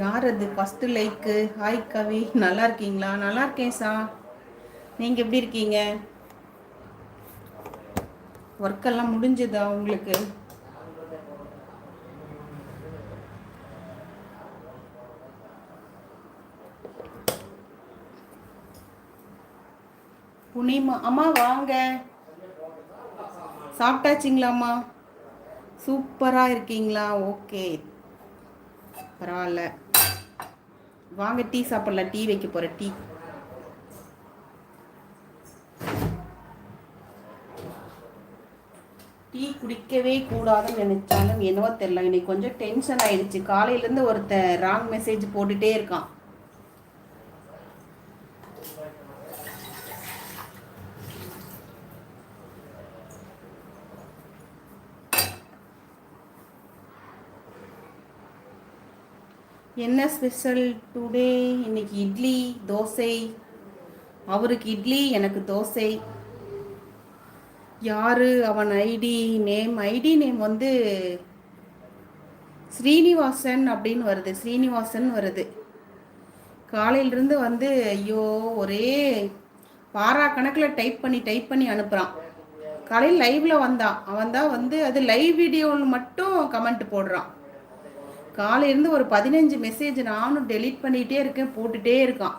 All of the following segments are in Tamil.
யார் அது? First like hi Kavi. நல்லா இருக்கீங்களா? நல்லா இருக்கேன் சா. நீங்கள் எப்படி இருக்கீங்க? ஒர்க்கெல்லாம் முடிஞ்சுதா உங்களுக்கு? புனிமா அம்மா வாங்க. சாப்பிட்டாச்சிங்களாம்மா? சூப்பராக இருக்கீங்களா? ஓகே பரவாயில்ல. வாங்க டீ சாப்பிடலாம். டீ வைக்க போகிற டீ. டீ குடிக்கவே கூடாதுன்னு நினைச்சாலும் என்னவோ தெரில இன்னைக்கு கொஞ்சம் டென்ஷன் ஆயிடுச்சு. காலையிலேருந்து ஒருத்தன் ராங் மெசேஜ் போட்டுகிட்டே இருக்கான். என்ன ஸ்பெஷல் டுடே இன்னைக்கு இட்லி தோசை. அவருக்கு இட்லி எனக்கு தோசை. யாரு? அவன் ஐடி நேம் ஐடி நேம் வந்து ஸ்ரீனிவாசன் அப்படின்னு வருது. ஸ்ரீனிவாசன் வருது. காலையிலிருந்து வந்து ஐயோ ஒரே பாரா கணக்கில் டைப் பண்ணி டைப் பண்ணி அனுப்புகிறான் காலையில் லைவில் வந்தான். அவன் தான் வந்து அது லைவ் வீடியோவில் மட்டும் கமெண்ட் போடுறான். காலையிலேருந்து ஒரு பதினஞ்சு மெசேஜ் நானும் டெலீட் பண்ணிகிட்டே இருக்கேன் போட்டுகிட்டே இருக்கான்.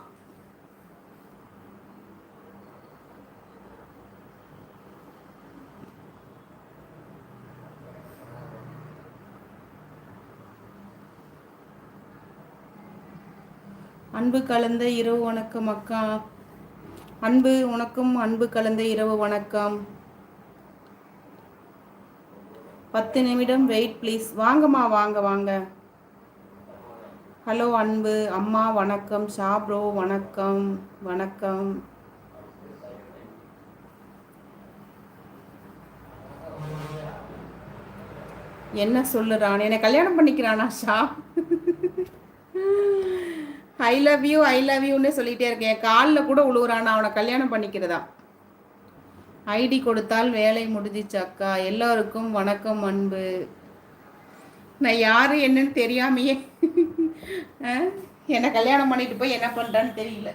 அன்பு கலந்த இரவு வணக்கம் அக்கா. அன்பு உனக்கும் அன்பு கலந்த இரவு வணக்கம். பத்து நிமிடம் வெயிட் ப்ளீஸ் வாங்கம்மா வாங்க வாங்க. ஹலோ அன்பு அம்மா வணக்கம் ஷாப்ரோ வணக்கம் வணக்கம். என்ன சொல்லுறான்? என்னை கல்யாணம் பண்ணிக்கிறானா Shah? I love you I love யூன்னு சொல்லிட்டே இருக்கேன். காலில் கூட உழுவுறான் அவனை கல்யாணம் பண்ணிக்கிறதா? ஐடி கொடுத்தால் வேலை முடிஞ்சிச்சாக்கா எல்லோருக்கும் வணக்கம் அன்பு. நான் யாரு என்னன்னு தெரியாமையே. என்னை கல்யாணம் பண்ணிட்டு போய் என்ன பண்ணுறான்னு தெரியல.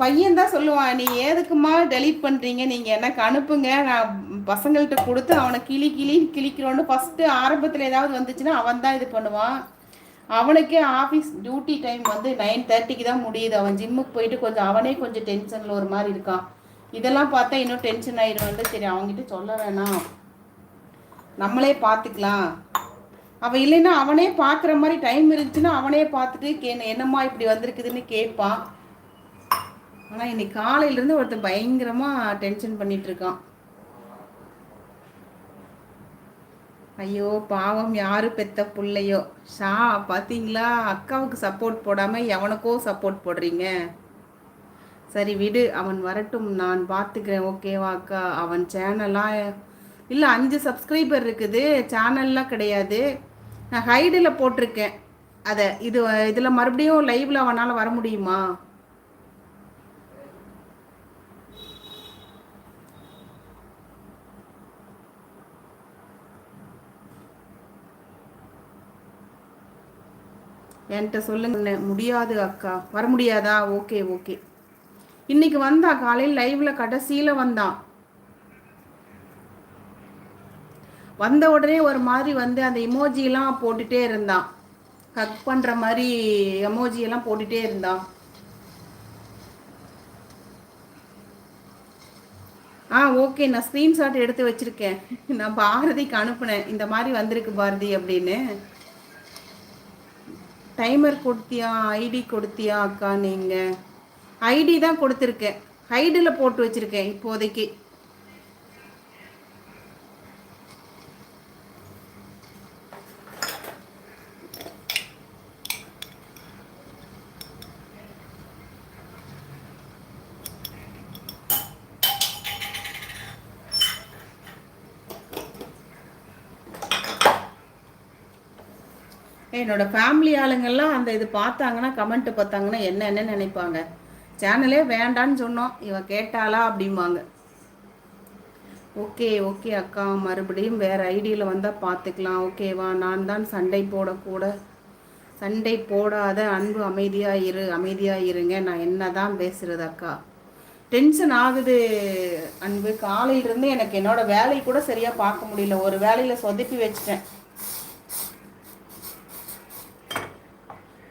பையன் தான் சொல்லுவான் நீ எதுக்குமா டெலீட் பண்ணுறீங்க நீங்கள் எனக்கு அனுப்புங்க. நான் பசங்கள்கிட்ட கொடுத்து அவனை கிளி கிளி கிளிக்கிறோன்னு ஃபஸ்ட்டு ஆரம்பத்தில் ஏதாவது வந்துச்சுன்னா அவன் தான் இது பண்ணுவான். அவனுக்கே ஆஃபீஸ் டியூட்டி டைம் வந்து நைன் தேர்ட்டிக்கு தான் முடியுது. அவன் ஜிம்முக்கு போயிட்டு கொஞ்சம் அவனே கொஞ்சம் டென்ஷனில் ஒரு மாதிரி இருக்கான். இதெல்லாம் பார்த்தா இன்னும் டென்ஷன் ஆயிடுவான்ட்டு சரி அவங்ககிட்ட சொல்ல வேணாம். நம்மளே பார்த்துக்கலாம். அவன் இல்லைன்னா அவனே பார்க்குற மாதிரி டைம் இருந்துச்சுன்னா அவனே பார்த்துட்டு கே என்னம்மா இப்படி வந்திருக்குதுன்னு கேட்பான் ஆனால் இன்னைக்கு காலையிலேருந்து ஒருத்தன் பயங்கரமாக டென்ஷன் பண்ணிட்டு இருக்கான். ஐயோ பாவம் யாரு பெத்த பிள்ளையோ. ஷா பார்த்தீங்களா அக்காவுக்கு சப்போர்ட் போடாமல் எவனுக்கோ சப்போர்ட் போடுறீங்க? சரி விடு. அவன் வரட்டும். நான் பார்த்துக்கிறேன். ஓகேவா அக்கா? அவன் சேனலாக இல்லை அஞ்சு சப்ஸ்கிரைபர் இருக்குது. சேனல்லாம் கிடையாது. நான் ஹைடில் போட்டிருக்கேன். அதை இது இதில் மறுபடியும் லைவில் அவனால் வர முடியுமா? என்கிட்ட சொல்லுங்க முடியாது அக்கா. வர முடியாதா? ஓகே ஓகே இன்னைக்கு வந்தா காலையில் லைவ்ல கடைசியில் வந்தான். வந்த உடனே ஒரு மாதிரி வந்து அந்த இமோஜியெல்லாம் போட்டுட்டே இருந்தான். ஹக் பண்ணுற மாதிரி எமோஜியெல்லாம் போட்டுட்டே இருந்தான். ஆ ஓகே நான் ஸ்க்ரீன்ஷாட் எடுத்து வச்சுருக்கேன். நான் பாரதிக்கு அனுப்புனேன். இந்த மாதிரி வந்திருக்கு பாரதி அப்படின்னு. டைமர் கொடுத்தியா ஐடி கொடுத்தியா அக்கா நீங்கள் ஐடி தான் கொடுத்துருக்கேன். ஹைடில் போட்டு வச்சுருக்கேன் இப்போதைக்கு. என்னோட ஃபேமிலி ஆளுங்கள்லாம் அந்த இது பார்த்தாங்கன்னா கமெண்ட் பார்த்தாங்கன்னா என்ன நினைப்பாங்க? சேனலே வேண்டான்னு சொன்னோம். இவன் கேட்டாளா அப்படிம்பாங்க. ஓகே ஓகே அக்கா மறுபடியும் வேறு ஐடியில் வந்தால் பார்த்துக்கலாம். ஓகேவா நான் தான் சண்டை போடக்கூட. சண்டை போடாத அன்பு அமைதியாக இரு அமைதியாக இருங்க. நான் என்ன தான் பேசுகிறது அக்கா? டென்ஷன் ஆகுது அன்பு. காலையிலேருந்து எனக்கு என்னோட வேலையை கூட சரியாக பார்க்க முடியல. ஒரு வேலையில் சொதப்பி வச்சிட்டேன்.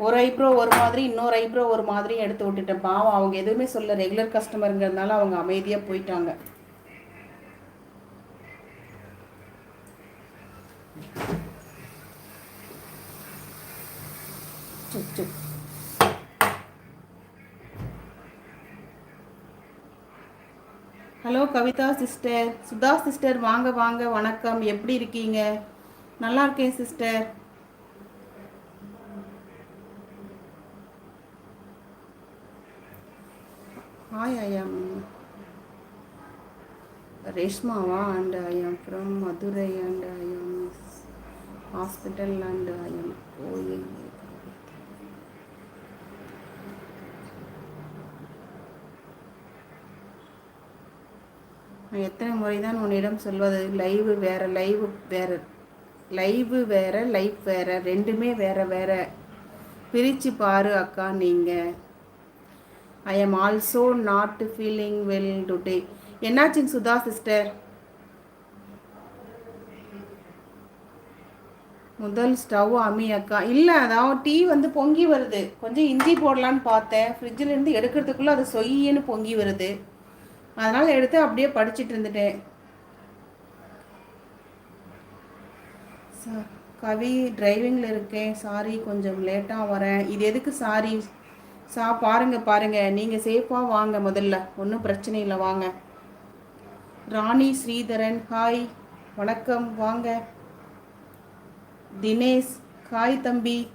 ஒரு ஐப்ரோ ஒரு மாதிரி இன்னொரு ஐப்ரோ ஒரு மாதிரியும் எடுத்து விட்டுட்டேன். பாவம் அவங்க எதுவுமே சொல்ல ரெகுலர் கஸ்டமருங்கிறதுனால அவங்க அமைதியாக போயிட்டாங்க. Hello Kavitha sister Sudha sister வாங்க வாங்க. வணக்கம். எப்படி இருக்கீங்க? நல்லா இருக்கேன் சிஸ்டர் ஹாய் ஐ ஆம் ரேஷ்மாவா and I am from Madurai and I ஆம் ஹாஸ்பிட்டல் அண்ட் ஐ ஆம் கோயில் எத்தனை முறை தான் உன்னிடம் சொல்வது? லைவு வேறு லைவ் வேறு லைவு வேறு லைஃப் வேறு ரெண்டுமே வேறு வேறு. பிரித்து பாரு அக்கா நீங்கள் I am also not feeling well today என்னாச்சுங்க சுதா சிஸ்டர் முதல் ஸ்டவ் அம்மி அக்கா. இல்லை அதான் டீ வந்து பொங்கி வருது. கொஞ்சம் இஞ்சி போடலான்னு பார்த்தேன். ஃப்ரிட்ஜிலேருந்து எடுக்கிறதுக்குள்ளே அது சொய்யின்னு பொங்கி வருது. அதனால் எடுத்து அப்படியே படிச்சுட்டு இருந்துட்டேன். கவி டிரைவிங்கில் இருக்கேன். சாரி கொஞ்சம் லேட்டாக வரேன். இது எதுக்கு சாரி சா பாருங்க பாருங்க. நீங்கள் சேஃபாக வாங்க முதல்ல. ஒன்றும் பிரச்சனை இல்லை வாங்க. ராணி ஸ்ரீதரன் ஹாய் வணக்கம் வாங்க. தினேஷ் ஹாய் தம்பி.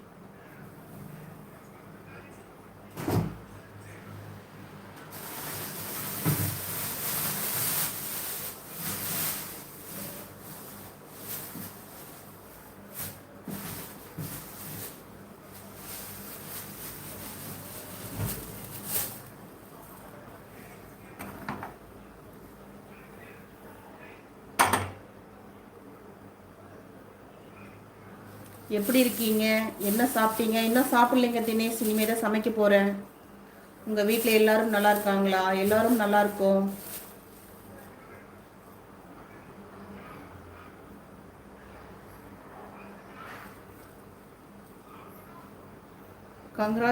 எப்படி இருக்கீங்க? என்ன சாப்பிட்டீங்க? இன்னும் சாப்பிட்லைங்க தினேஷ் இனிமேல் தான் சமைக்க போகிறேன் உங்கள் வீட்டில் எல்லாரும் நல்லா இருக்காங்களா? எல்லாரும் நல்லா இருக்கும். கங்க்ரா